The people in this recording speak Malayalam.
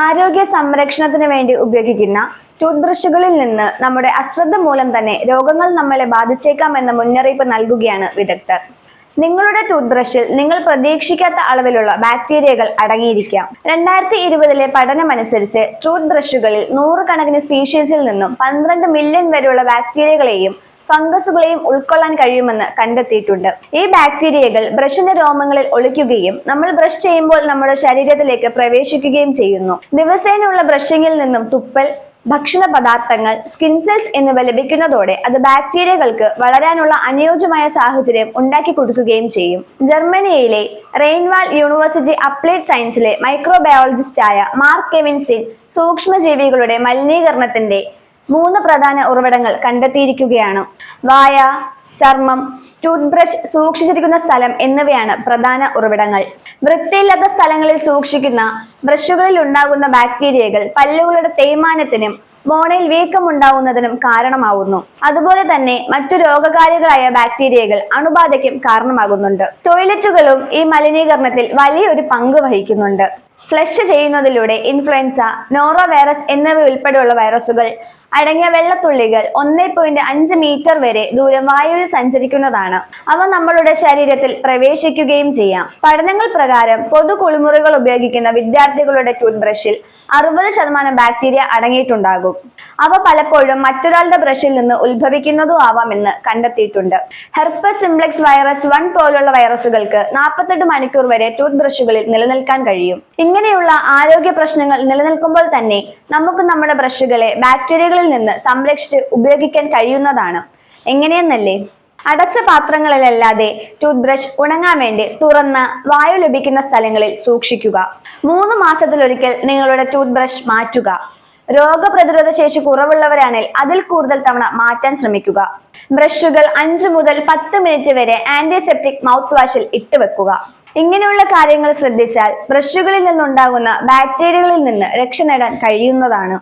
ആരോഗ്യ സംരക്ഷണത്തിന് വേണ്ടി ഉപയോഗിക്കുന്ന ടൂത്ത് ബ്രഷുകളിൽ നിന്ന് നമ്മുടെ അശ്രദ്ധ മൂലം തന്നെ രോഗങ്ങൾ നമ്മളെ ബാധിച്ചേക്കാം എന്ന മുന്നറിയിപ്പ് നൽകുകയാണ് വിദഗ്ധർ. നിങ്ങളുടെ ടൂത്ത് ബ്രഷിൽ നിങ്ങൾ പ്രതീക്ഷിക്കാത്ത അളവിലുള്ള ബാക്ടീരിയകൾ അടങ്ങിയിരിക്കാം. രണ്ടായിരത്തി ഇരുപതിലെ പഠനമനുസരിച്ച് ടൂത്ത് ബ്രഷുകളിൽ നൂറുകണക്കിന് സ്പീഷീസിൽ നിന്നും പന്ത്രണ്ട് മില്യൺ വരെയുള്ള ബാക്ടീരിയകളെയും ഫംഗസുകളെയും ഉൾക്കൊള്ളാൻ കഴിയുമെന്ന് കണ്ടെത്തിയിട്ടുണ്ട്. ഈ ബാക്ടീരിയകൾ ബ്രഷിന്റെ രോമങ്ങളിൽ ഒളിക്കുകയും നമ്മൾ ബ്രഷ് ചെയ്യുമ്പോൾ നമ്മുടെ ശരീരത്തിലേക്ക് പ്രവേശിക്കുകയും ചെയ്യുന്നു. ദിവസേനയുള്ള ബ്രഷിങ്ങിൽ നിന്നും തുപ്പൽ ഭക്ഷണ പദാർത്ഥങ്ങൾ സ്കിൻ സെൽസ് എന്നിവ ലഭിക്കുന്നതോടെ അത് ബാക്ടീരിയകൾക്ക് വളരാനുള്ള അനുയോജ്യമായ സാഹചര്യം ഉണ്ടാക്കി കൊടുക്കുകയും ചെയ്യും. ജർമ്മനിയിലെ റെയിൻവാൾ യൂണിവേഴ്സിറ്റി അപ്ലൈഡ് സയൻസിലെ മൈക്രോബയോളജിസ്റ്റായ മാർക്ക് കെവിൻസിൻ സൂക്ഷ്മജീവികളുടെ മലിനീകരണത്തിന്റെ മൂന്ന് പ്രധാന ഉറവിടങ്ങൾ കണ്ടെത്തിയിരിക്കുകയാണ്. വായ ചർമ്മം ടൂത്ത് ബ്രഷ് സൂക്ഷിച്ചിരിക്കുന്ന സ്ഥലം എന്നിവയാണ് പ്രധാന ഉറവിടങ്ങൾ. വൃത്തിയില്ലാത്ത സ്ഥലങ്ങളിൽ സൂക്ഷിക്കുന്ന ബ്രഷുകളിൽ ഉണ്ടാകുന്ന ബാക്ടീരിയകൾ പല്ലുകളുടെ തേയ്മാനത്തിനും മോണയിൽ വീക്കം വീക്കമുണ്ടാവുന്നതിനും കാരണമാവുന്നു. അതുപോലെ തന്നെ മറ്റു രോഗകാരികളായ ബാക്ടീരിയകൾ അണുബാധയ്ക്കും കാരണമാകുന്നുണ്ട്. ടോയ്ലറ്റുകളും ഈ മലിനീകരണത്തിൽ വലിയൊരു പങ്ക് വഹിക്കുന്നുണ്ട്. ഫ്ലഷ് ചെയ്യുന്നതിലൂടെ ഇൻഫ്ലുവൻസ നോറോ വൈറസ് എന്നിവ ഉൾപ്പെടെയുള്ള വൈറസുകൾ അടങ്ങിയ വെള്ളത്തുള്ളികൾ ഒന്നേ പോയിന്റ് അഞ്ച് മീറ്റർ വരെ ദൂരം വായുവിൽ സഞ്ചരിക്കുന്നതാണ്. അവ നമ്മളുടെ ശരീരത്തിൽ പ്രവേശിക്കുകയും ചെയ്യാം. പഠനങ്ങൾ പ്രകാരം പൊതു കുളിമുറികൾ ഉപയോഗിക്കുന്ന വിദ്യാർത്ഥികളുടെ ടൂത്ത് ബ്രഷിൽ അറുപത് ശതമാനം ബാക്ടീരിയ അടങ്ങിയിട്ടുണ്ടാകും. അവ പലപ്പോഴും മറ്റൊരാളുടെ ബ്രഷിൽ നിന്ന് ഉത്ഭവിക്കുന്നതും ആവാമെന്ന് കണ്ടെത്തിയിട്ടുണ്ട്. ഹെർപ്പസ് സിംപ്ലെക്സ് വൈറസ് വൺ പോലുള്ള വൈറസുകൾക്ക് നാൽപ്പത്തെട്ട് മണിക്കൂർ വരെ ടൂത്ത് ബ്രഷുകളിൽ നിലനിൽക്കാൻ കഴിയും. ഇങ്ങനെയുള്ള ആരോഗ്യ പ്രശ്നങ്ങൾ നിലനിൽക്കുമ്പോൾ തന്നെ നമുക്ക് നമ്മുടെ ബ്രഷുകളെ ബാക്ടീരിയകളിൽ നിന്ന് സംരക്ഷിച്ച് ഉപയോഗിക്കാൻ കഴിയുന്നതാണ്. എങ്ങനെയെന്നല്ലേ? അടച്ച പാത്രങ്ങളിലല്ലാതെ ടൂത്ത് ബ്രഷ് ഉണങ്ങാൻ വേണ്ടി തുറന്ന വായു ലഭിക്കുന്ന സ്ഥലങ്ങളിൽ സൂക്ഷിക്കുക. മൂന്ന് മാസത്തിലൊരിക്കൽ നിങ്ങളുടെ ടൂത്ത് ബ്രഷ് മാറ്റുക. രോഗപ്രതിരോധ ശേഷി കുറവുള്ളവരാണെങ്കിൽ അതിൽ കൂടുതൽ തവണ മാറ്റാൻ ശ്രമിക്കുക. ബ്രഷുകൾ അഞ്ച് മുതൽ പത്ത് മിനിറ്റ് വരെ ആന്റിസെപ്റ്റിക് മൗത്ത് വാഷിൽ ഇട്ട് വെക്കുക. ഇങ്ങനെയുള്ള കാര്യങ്ങൾ ശ്രദ്ധിച്ചാൽ ബ്രഷുകളിൽ നിന്നുണ്ടാകുന്ന ബാക്ടീരിയകളിൽ നിന്ന് രക്ഷ നേടാൻ കഴിയുന്നതാണ്.